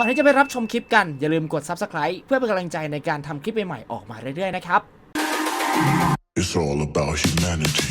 ก่อนที่จะไปรับชมคลิปกันอย่าลืมกด Subscribe เพื่อเป็นกำลังใจในการทำคลิปใหม่ๆออกมาเรื่อยๆนะครับ It's all about humanity.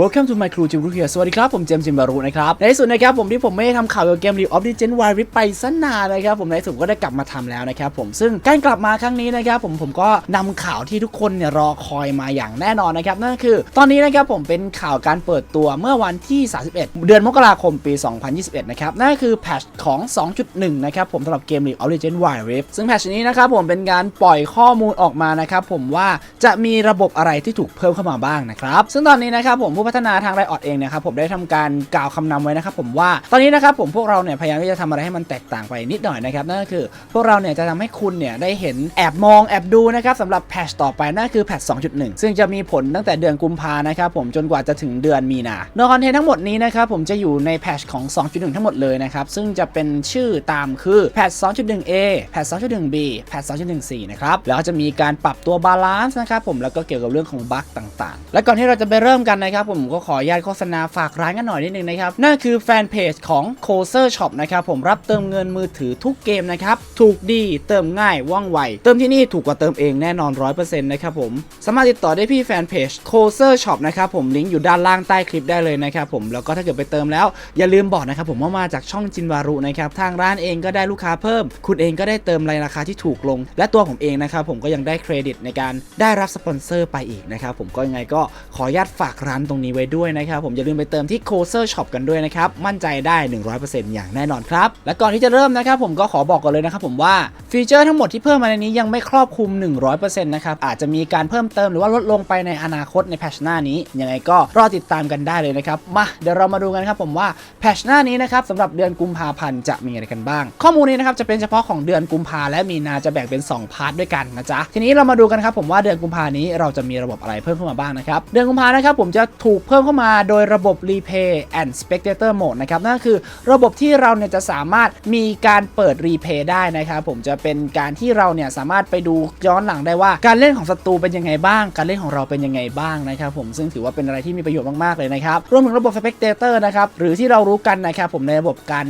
Welcome to my crew จิมรุเฮียสวัสดีครับผมเจมส์จิมบารุนะครับ ในที่สุดนะครับผมที่ผมไม่ได้ทำข่าวเกี่ยวกับเกม League of Legends Wild Rift ไปสันานนะครับผมในที่สุดก็ได้กลับมาทำแล้วนะครับผมซึ่งการกลับมาครั้งนี้นะครับผมผมก็นำข่าวที่ทุกคนเนี่ยรอคอยมาอย่างแน่นอนนะครับนั่นคือ ตอนนี้นะครับผมเป็นข่าวการเปิดตัวเมื่อวันที่ 31 เดือนมกราคมปี 2021 นะครับนั่นคือแพทช์ของ 2.1 นะครับผมสำหรับเกม League of Legends Wild Rift ซึ่งแพทช์นี้นะครับผมเป็นการปล่อยข้อมูลออกมานะครับผมว่าจะมีระบบอะไรที่ถูกเพิ่มเข้ามาบ้างนะครับซึ่งตอนนี้นะครับผมผู้พัฒนาทางไรออดเองเนะครับผมได้ทำการกล่าวคำนำไว้นะครับผมว่าตอนนี้นะครับผมพวกเราเนี่ยพยายามที่จะทำอะไรให้มันแตกต่างไปนิดหน่อยนะครับนั่นก็คือพวกเราเนี่ยจะทำให้คุณเนี่ยได้เห็นแอบมองแอบดูนะครับสำหรับแพทชต่อไปนั่นคือแพทช2.1 ซึ่งจะมีผลตั้งแต่เดือนกุมภานะครับผมจนกว่าจะถึงเดือนมีนาโดยคอนเทนต์ทั้งหมดนี้นะครับผมจะอยู่ในแพทชของ 2.1 ทั้งหมดเลยนะครับซึ่งจะเป็นชื่อตามคือแพทช 2.1a แพทช 2.1b แพทช2.14นะครับแล้วก็จะมีการปรับตัวบาลานซ์นะครับผมแล้วก็เกี่ยวกับเรื่องของบั๊กต่างๆ และก่อนที่เราจะไปเริ่มกันนะครับผมก็ขออนุญาตโฆษณาฝากร้านกันหน่อยนิดนึงนะครับ นั่นคือแฟนเพจของ c o s e r Shop นะครับผมรับเติมเงินมือถือทุกเกมนะครับ ถูกดีเติมง่ายว่องไว เติมที่นี่ถูกกว่าเติมเองแน่นอน 100%นะครับผม สามารถติดต่อได้ที่แฟนเพจ c o s e r Shop นะครับผมลิงก์อยู่ด้านล่างใต้คลิปได้เลยนะครับผมแล้วก็ถ้าเกิดไปเติมแล้วอย่าลืมบอกนะครับผมว่ามาจากช่องจินวารุนะครับทางร้านเองก็ได้ลูกค้าเพิ่ม คุณเองก็ได้เติมในราคาที่ถูกลง และตัวผมเองนะครับผมก็ยังได้เครดิตในการได้รับสปอนเซอร์ไปอีกนะครับผมก็ยังไงก็ขออนุญาตฝากร้านตรงนี้ไว้ด้วยนะครับผมอย่าลืมไปเติมที่ c o s e r Shop กันด้วยนะครับมั่นใจได้ 100%อย่างแน่นอนครับ และก่อนที่จะเริ่มนะครับผมก็ขอบอกก่อนเลยนะครับผมว่าฟีเจอร์ทั้งหมดที่เพิ่มมาในนี้ยังไม่ครอบคลุม 100%นะครับอาจจะมีการเพิ่มเติมหรือว่าลดลงไปในอนาคตในแพชหน้านี้ยังไงก็รอติดตามกันได้เลยนะครับมาเดี๋ยวเรามาดูกันครับผมว่าแพชหน้านี้นะครับสำหรับเดือนกุมภาพันธ์จะมีอะไรกันบ้าง ข้อมูลนี้นะครับจะเป็นเฉพาะของเดือนกุมภาและมีนาจะแบ่งเป็น 2 พาร์ทด้วยกันนะจ๊ะทีนี้เรามาดูกันครับผมว่าเดือนกุมภานี้เราจะมีระบบอะไรเพิ่มเข้ามาบ้างนะครับเดือนกุมภานะครับผมจะถูกเพิ่มเข้ามาโดยระบบ Replay and Spectator Mode นะครับนั่นคือระบบที่เราเนี่ยจะสามารถมีการเปิด Replay ได้นะครับผมจะเป็นการที่เราเนี่ยสามารถไปดูย้อนหลังได้ว่า การเล่นของศัตรูเป็นยังไงบ้าง การเล่นของเราเป็นยังไงบ้างนะครับผมซึ่งถือว่าเป็นอะไรที่มีประโยชน์มาก ๆ เลยนะครับรวมถึงระบบ Spectator นะครับหรือที่เรารู้กันนะครับผมในระบบการ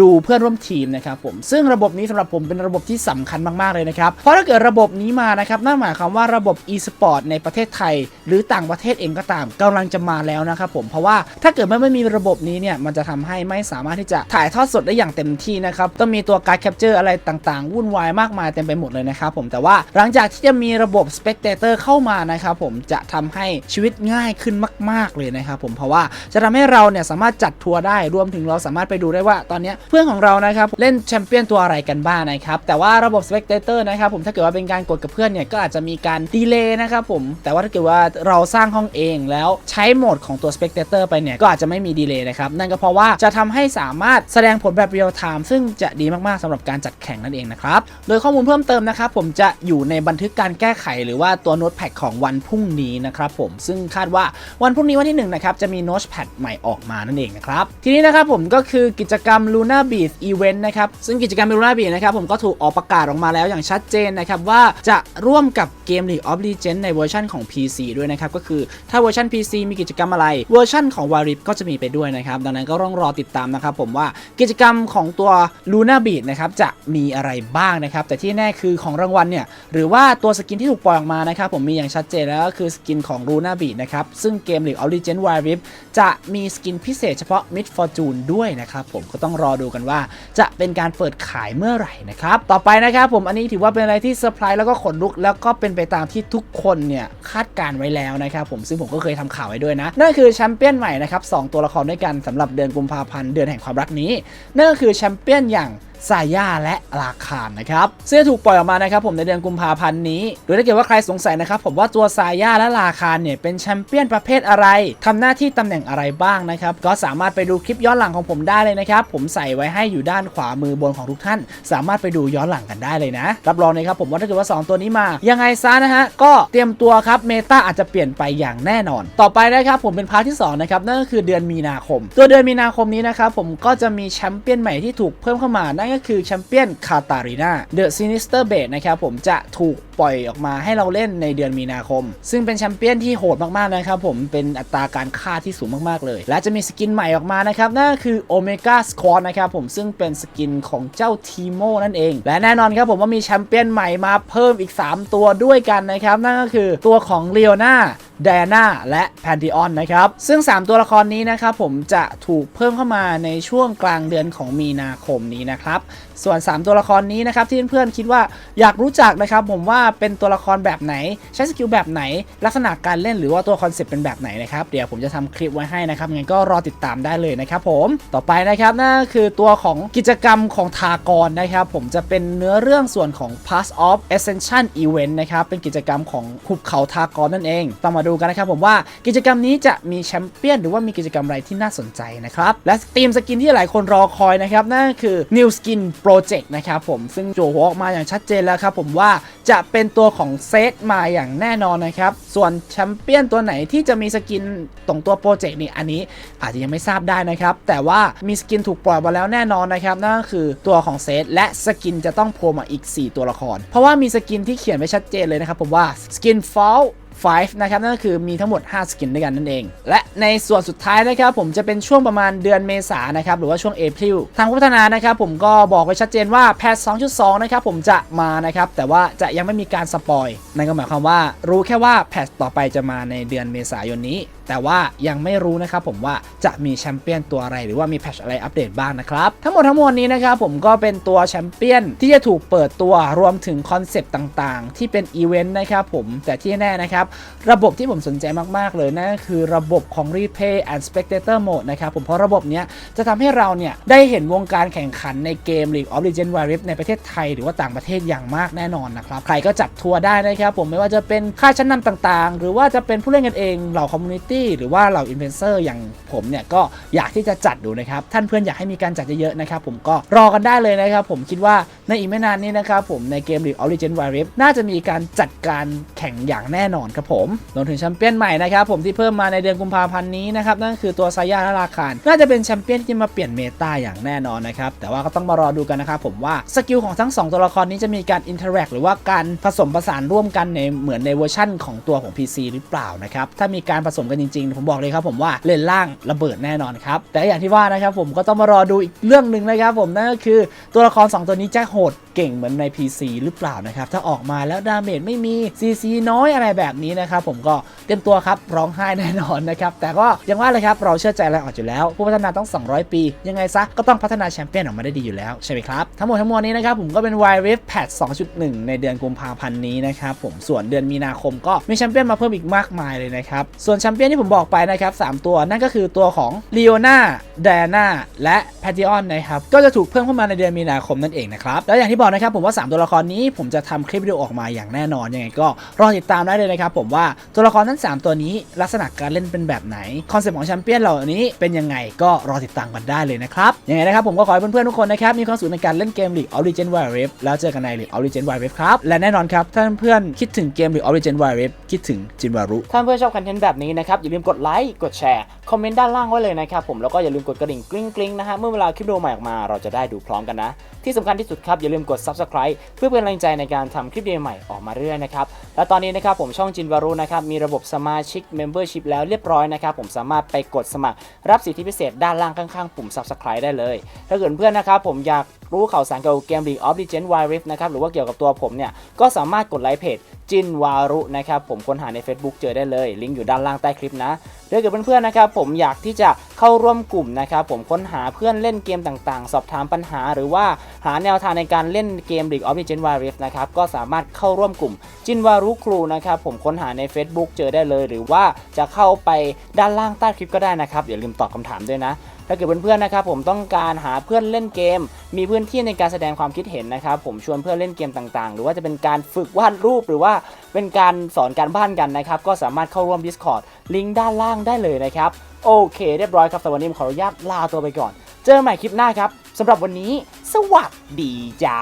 ดูเพื่อนร่วมทีมนะครับผมซึ่งระบบนี้สำหรับผมเป็นระบบที่สำคัญมาก ๆ เลยนะครับ เพราะถ้าเกิดระบบนี้มานะครับนั่นหมายความว่าระบบ e-sport ในประเทศไทย หรือต่างประเทศเองก็ตามกำลังจะมาแล้วนะครับผมเพราะว่าถ้าเกิดมันไม่มีระบบนี้เนี่ยมันจะทำให้ไม่สามารถที่จะถ่ายทอดสดได้อย่างเต็มที่นะครับต้องมีตัวการ์ดแคปเจอร์อะไรต่างๆ วุ่นวายมากมายเต็มไปหมดเลยนะครับผมแต่ว่าหลังจากที่จะมีระบบ spectator เข้ามานะครับผมจะทำให้ชีวิตง่ายขึ้นมาก ๆเลยนะครับผมเพราะว่าจะทำให้เราเนี่ยสามารถจัดทัวร์ได้รวมถึงเราสามารถไปดูได้ว่าตอนนี้เพื่อนของเรานะครับเล่นแชมเปี้ยนตัวอะไรกันบ้างนะครับแต่ว่าระบบ spectator นะครับผมถ้าเกิดว่าเป็นการกดกับเพื่อนเนี่ยก็อาจจะมีการดีเลย์นะครับผมแต่ว่าถ้าเกิดว่าเราสร้างห้องเองแล้วใช้โหมดของตัว spectator ไปเนี่ย ก็อาจจะไม่มีดีเลย์นะครับ นั่นก็เพราะว่าจะทำให้สามารถแสดงผลแบบเรียลไทม์ซึ่งจะดีมาก ๆสำหรับการจัดแข่งนั่นเองนะครับ โดยข้อมูลเพิ่มเติมนะครับ ผมจะอยู่ในบันทึกการแก้ไข หรือว่าตัวโน้ตแพดของวันพรุ่งนี้นะครับผมซึ่งคาดว่าวันพรุ่งนี้วันที่1นะครับจะมีโน้ตแพดใหม่ออกมานั่นเองนะครับทีนี้นะครับผมก็คือกิจกรรม Luna Beat Event นะครับซึ่งกิจกรรม Luna Beat นะครับผมก็ถูกออกประกาศออกมาแล้วอย่างชัดเจนนะครับว่าจะร่วมกับเกม League of Legends ในเวอร์ชันของ PC ด้วยนะครับก็คือถ้าเวอร์ชัน PC มีกิจกรรมอะไร เวอร์ชันของ w a r i p ก็จะมีไปด้วยนะครับ ดังนั้นก็ต้องรอติดตามนะครับผมว่ากิจกรรมของตัว Luna Beat นะครับจะมีอะไรบ้างนะครับ แต่ที่แน่คือของรางวัลเนี่ยหรือว่าตัวสกินที่ถูกปล่อยออกมานะครับผมมีอย่างชัดเจนแล้วก็คือสกินของ Luna Beat นะครับซึ่งเกม League of Legends Wild Rift จะมีสกินพิเศษเฉพาะ Mid Fortune ด้วยนะครับผมก็ต้องรอดูกันว่า จะเป็นการเปิดขายเมื่อไหร่นะครับต่อไปนะครับผมอันนี้ถือว่าเป็นอะไรที่เซอร์ไพรส์แล้วก็ขนลุกแล้วก็เป็นไปตามที่ทุกคนเนี่ยคาดการไว้แล้วนะครับผมซึ่งผมก็เคยทำข่าวไว้ด้วยนะ นั่นคือแชมเปี้ยนใหม่นะครับสองตัวละครด้วยกันสำหรับเดือนกุมภาพันธ์เดือนแห่งความรักนี้ นั่นก็คือแชมเปี้ยนอย่าง ซาย่าและราคานนะครับซึ่งจะถูกปล่อยออกมานะครับผมในเดือนกุมภาพันธ์นี้หรือถ้าเกิดว่าใครสงสัยนะครับผมว่าตัวซาย่าและราคานเนี่ยเป็นแชมเปี้ยนประเภทอะไรทำหน้าที่ตำแหน่งอะไรบ้างนะครับก็สามารถไปดูคลิปย้อนหลังของผมได้เลยนะครับผมใส่ไว้ให้อยู่ด้านขวามือบนของทุกท่าน สามารถไปดูย้อนหลังกันได้เลยนะรับรองเลยครับผมว่าถ้าเกิดว่า 2 ตัวนี้มายังไงซะนะฮะก็เตรียมตัวครับเมตาอาจจะเปลี่ยนไปอย่างแน่นอน ต่อไปนะครับผมเป็นพาร์ทที่2นะครับนั่นก็คือเดือนมีนาคม ตัวเดือนมีนาคมนี้นะครับผมก็จะมีแชมเปี้ยนใหม่ที่ถูกเพิ่มเข้ามานั่นก็คือแชมเปี้ยนคาตารีนาเดอะซินิสเตอร์เบดนะครับผมจะถูกปล่อยออกมาให้เราเล่นในเดือนมีนาคม ซึ่งเป็นแชมเปี้ยนที่โหดมากๆนะครับผมเป็นอัตราการฆ่าที่สูงมากๆเลย และจะมีสกินใหม่ออกมานะครับนั่นก็คือ Omega Squad นะครับผมซึ่งเป็นสกินของเจ้าทีโมนั่นเอง และแน่นอนครับผมว่ามีแชมเปี้ยนใหม่มาเพิ่มอีก 3 ตัวด้วยกันนะครับ นั่นก็คือตัวของเลโอนาไดอาน่าและแพน t ิออนนะครับ ซึ่ง 3 ตัวละครนี้นะครับผมจะถูกเพิ่มเข้ามาในช่วงกลางเดือนของมีนาคมนี้นะครับ ส่วน 3 ตัวละครนี้นะครับที่เพื่อนๆคิดว่าอยากรู้จักนะครับผมว่าเป็นตัวละครแบบไหน ใช้สกิลแบบไหน ลักษณะการเล่นหรือว่าตัวคอนเซ็ปต์เป็นแบบไหนนะครับเดี๋ยวผมจะทำคลิปไว้ให้นะครับงั้นก็รอติดตามได้เลยนะครับผมต่อไปนะครับนั่นคือตัวของกิจกรรมของทากรนะครับผมจะเป็นเนื้อเรื่องส่วนของ Pass of Ascension Event นะครับเป็นกิจกรรมของหุบเขาทากรนั่นเองต้องมาดูกันนะครับผมว่ากิจกรรมนี้จะมีแชมเปี้ยนหรือว่ามีกิจกรรมอะไรที่น่าสนใจนะครับและทีมสกินที่หลายคนรอคอยนะครับนั่นคือ New Skin Project นะครับผมซึ่งโจหัวออกมาอย่างชัดเจนแล้วครับผมว่าจะเป็นตัวของเซตมาอย่างแน่นอนนะครับ ส่วนแชมเปี้ยนตัวไหนที่จะมีสกินตรงตัวโปรเจกต์นี่อันนี้อาจจะยังไม่ทราบได้นะครับ แต่ว่ามีสกินถูกปล่อยมาแล้วแน่นอนนะครับ นั่นก็คือตัวของเซตและสกินจะต้องโผล่มาอีก 4 ตัวละคร เพราะว่ามีสกินที่เขียนไว้ชัดเจนเลยนะครับผมว่าสกินฟอล 5 นะครับ นั่นก็คือมีทั้งหมด 5 สกินด้วยกันนั่นเอง และในส่วนสุดท้ายนะครับผมจะเป็นช่วงประมาณเดือนเมษายนนะครับหรือว่าช่วงเอพริลทางพัฒนานะครับผมก็บอกไว้ชัดเจนว่าแพท 2.2 นะครับผมจะมานะครับแต่ว่าจะยังไม่มีการสปอยนั่นก็หมายความว่ารู้แค่ว่าแพทต่อไปจะมาในเดือนเมษายนนี้แต่ว่ายังไม่รู้นะครับผมว่าจะมีแชมเปี้ยนตัวอะไรหรือว่ามีแพชอะไรอัปเดตบ้างนะครับ ทั้งหมดทั้งมวลนี้นะครับผมก็เป็นตัวแชมเปี้ยนที่จะถูกเปิดตัวรวมถึงคอนเซปต์ต่างๆ ที่เป็นอีเวนต์นะครับผมแต่ที่แน่นะครับ ระบบที่ผมสนใจมากๆเลยนั่นคือระบบของ Replay and Spectator Mode นะครับผมเพราะระบบเนี้ยจะทำให้เราเนี่ยได้เห็นวงการแข่งขันในเกม League of Legends Wild Rift ในประเทศไทยหรือว่าต่างประเทศอย่างมากแน่นอนนะครับใครก็จัดทัวร์ได้นะครับผมไม่ว่าจะเป็นค่ายชั้นนำต่างๆ หรือว่าจะเป็นผู้เล่นกันเองเหล่าคอมมูนิตี้หรือว่าเหล่าอินฟลูเอนเซอร์อย่างผมเนี่ยก็อยากที่จะจัดดูนะครับท่านเพื่อนอยากให้มีการจัดเยอะๆนะครับผมก็รอกันได้เลยนะครับผมคิดว่าในอีกไม่นานนี้นะครับผมในเกม League of Legends Wild Rift น่าจะมีการจัดการแข่งอย่างแน่นอนครับผมรวมถึงแชมเปี้ยนใหม่นะครับผมที่เพิ่มมาในเดือนกุมภาพันธ์นี้นะครับนั่นคือตัวไซยาและราคานน่าจะเป็นแชมเปี้ยนที่มาเปลี่ยนเมตาอย่างแน่นอนนะครับแต่ว่าก็ต้องมารอดูกันนะครับผมว่าสกิลของทั้งสองตัวละครนี้จะมีการอินเทอร์แอคหรือว่าการผสมผสานร่วมกันในเหมือนในเวอร์ชั่นของตัวของ PC หรือเปล่านะครับถ้ามีการผสมกันจริงๆ ผมบอกเลยครับผมว่าเลนล่างระเบิดแน่นอนครับ แต่อย่างที่ว่านะครับผมก็ต้องมารอดูอีกเรื่องหนึ่งนะครับผมนั่นก็คือตัวละครสองตัวนี้จะโหดเก่งเหมือนใน PC หรือเปล่านะครับ ถ้าออกมาแล้วดาเมจไม่มี CC น้อยอะไรแบบนี้นะครับผมก็เตรียมตัวครับร้องไห้แน่นอนนะครับแต่ก็ยังว่าเลยครับเราเชื่อใจแล้วออกอยู่แล้ว ผู้พัฒนาต้อง 200 ปี ยังไงซะก็ต้องพัฒนาแชมเปี้ยนออกมาได้ดีอยู่แล้วใช่ไหมครับทั้งหมดทั้งมวลนี้นะครับผมก็เป็น Wild Rift Patch 2.1 ในเดือนกุมภาพันธ์นี้นะครับผมส่วนเดือนมีนาคมก็มีแชมเปี้ยนมาเพิ่มอีกมากมายเลยนะครับส่วนแชมเปี้ยนที่ผมบอกไปนะครับสามตัวนั่นก็คือตัวของ Leona Diana และ p a t i o n นนะครับ ก็จะถูกเพิ่มเข้ามาในเดือนมีนาคมนั่นเองนะครับ แล้วอย่างที่บอกนะครับ ผมว่า 3 ตัวละครนี้ผมจะทำคลิปวิดีโอออกมาอย่างแน่นอน ยังไงก็รอติดตามได้เลยนะครับ ผมว่าตัวละครทั้ง 3 ตัวนี้ลักษณะการเล่นเป็นแบบไหน คอนเซ็ปต์ของแชมเปี้ยนเหล่านี้เป็นยังไงก็รอติดตามกันได้เลยนะครับยังไงนะครับผมก็ขอให้เพื่อนๆทุกคนนะครับมีความสุขในการเล่นเกม League of Legends Wild Rift แล้วเจอกันใน League of Legends Wild Rift ครับและแน่นอนครับถ้าเพื่อนๆคิดถึงเกม League of Legends Wild Rift คิดถึงจินวารุถ้าเพื่อนชอบคอนเทนต์แบบนี้นะครับอย่าลืมกดไลค์กดแชร์คอมเมนต์ด้านล่างไว้เลยนะครับผมแล้วก็อย่าลืมกดกระดิ่งกริ๊งกริ๊งนะฮะเมื่อเวลาคลิปวิดีโอใหม่ออกมาเราจะได้ดูพร้อมกันนะ ที่สำคัญที่สุดครับอย่าลืมกด subscribe เพื่อเป็นกำลังใจในการทำคลิปดีใหม่ออกมาเรื่อยนะครับและตอนนี้นะครับผมช่องจินวารุนะครับมีระบบสมาชิก Membership แล้วเรียบร้อยนะครับผมสามารถไปกดสมัครรับสิทธิพิเศษด้านล่างข้างๆ ปุ่ม subscribe ได้เลย ถ้าเกิดเพื่อนนะครับผมอยาก รู้ข่าวสารเกี่ยวกับเกม League of Legends Wild Rift นะครับหรือว่าเกี่ยวกับตัวผมเนี่ยก็สามารถกดไลค์เพจจินวารุนะครับผมค้นหาใน Facebook เจอได้เลยลิงก์อยู่ด้านล่างใต้คลิปนะถ้าเกิดเพื่อนๆนะครับผมอยากที่จะเข้าร่วมกลุ่มนะครับผมค้นหาเพื่อนเล่นเกมต่างๆ สอบถามปัญหา หรือว่าหาแนวทางในการเล่นเกม League of Legends Wild Rift นะครับก็สามารถเข้าร่วมกลุ่มจินวารุครูนะครับผมค้นหาใน Facebook เจอได้เลย หรือว่าจะเข้าไปด้านล่างใต้คลิปก็ได้นะครับอย่าลืมตอบคำถามด้วยนะ ถ้าเกิดเพื่อนๆนะครับผมต้องการหาเพื่อนเล่นเกม มีพื้นที่ในการแสดงความคิดเห็นนะครับผมชวนเพื่อนเล่นเกมต่างๆ หรือว่าจะเป็นการฝึกวาดรูปหรือว่าเป็นการสอนการบ้านกันนะครับก็สามารถเข้าร่วม Discord ลิงก์ด้านล่างได้เลยนะครับโอเค เรียบร้อยครับแต่วันนี้ผมขออนุญาตลาตัวไปก่อน เจอกันใหม่คลิปหน้าครับสำหรับวันนี้ สวัสดีจ้า